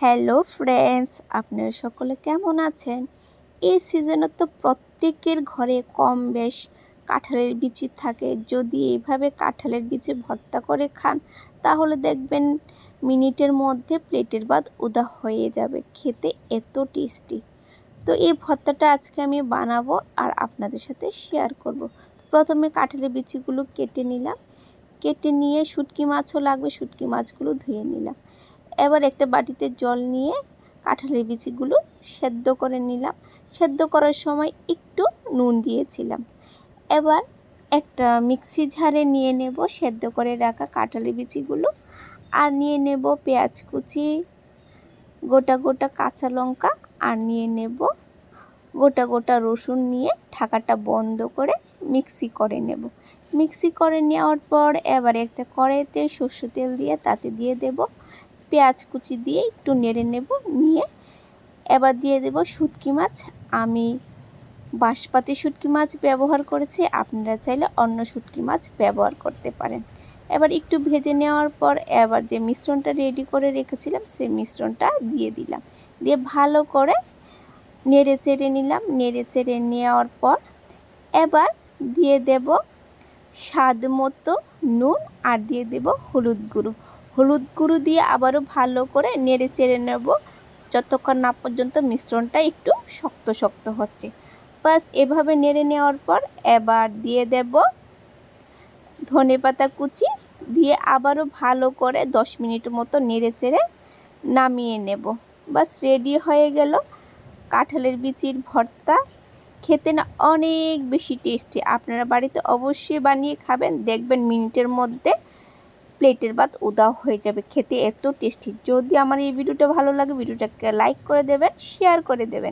Hello friends, আপনারা সকলে কেমন আছেন? এই সিজনে তো প্রত্যেকের ঘরে কম বেশ কাঁঠালের বিচি থাকে। যদি এইভাবে কাঁঠালের বিচি ভর্তা করে খান, তাহলে দেখবেন মিনিটের মধ্যে প্লেটের বাদ উদা হয়ে যাবে। খেতে এত টেস্টি। তো এই ভর্তাটা আজকে আমি বানাবো আর আপনাদের সাথে শেয়ার করব। প্রথমে কাঁঠালের বিচিগুলো কেটে নিলাম। কেটে নিয়ে শুটকি মাছও লাগবে, শুটকি মাছগুলো ধুয়ে নিলাম। এবার একটা বাটিতে জল নিয়ে কাঁঠালের বিচিগুলো সেদ্ধ করে নিলাম। সেদ্ধ করার সময় একটু নুন দিয়েছিলাম। এবার একটা মিক্সি ঝাড়ে নিয়ে নেব, সেদ্ধ করে রাখা কাঁঠালের বিচিগুলো। আর নিয়ে নেব পেঁয়াজ কুচি, গোটা গোটা কাঁচা লঙ্কা, আর নিয়ে নেব গোটা গোটা রসুন নিয়ে ঢাকাটা বন্ধ করে মিক্সি করে নেব। মিক্সি করে নেওয়ার পর এবার একটা কড়াইতে সর্ষে তেল দিয়ে তাতে দিয়ে দেব। পেঁয়াজ কুচি দিয়ে একটু নেড়ে নেব, নিয়ে এবার দিয়ে দেব শুটকি মাছ। আমি বাঁশপাতি শুটকি মাছ ব্যবহার করেছি, আপনারা চাইলে অন্য শুটকি মাছ ব্যবহার করতে পারেন। এবার একটু ভেজে নেওয়ার পর এবার যে মিশ্রণটা রেডি করে রেখেছিলাম, সেই মিশ্রণটা দিয়ে দিলাম। দিয়ে ভালো করে নেড়ে চেড়ে নিলাম, নেড়ে চেড়ে নেওয়ার পর এবার দিয়ে দেব স্বাদ মতো নুন আর দিয়ে দেব হলুদ গুঁড়ো। হলুদ গুঁড়ো দিয়ে আবারও ভালো করে নেড়ে চেড়ে নেব। যতক্ষণ না পর্যন্ত মিশ্রণটা একটু শক্ত শক্ত হচ্ছে। বাস এভাবে নেড়ে নেওয়ার পর এবার দিয়ে দেব ধনে পাতা কুচি দিয়ে আবারও ভালো করে দশ মিনিট মতো নেড়ে চেড়ে নামিয়ে নেব। বাস রেডি হয়ে গেল কাঁঠালের বিচির ভর্তা। খেতে না অনেক বেশি টেস্টি। আপনারা বাড়িতে অবশ্যই বানিয়ে খাবেন। দেখবেন মিনিটের মধ্যে প্লেটের বাদ উদাও হয়ে যাবে। খেতে এত টেস্টি। যদি আমার এই ভিডিওটা ভালো লাগে, ভিডিওটাকে লাইক করে দেবেন শেয়ার করে দেবেন।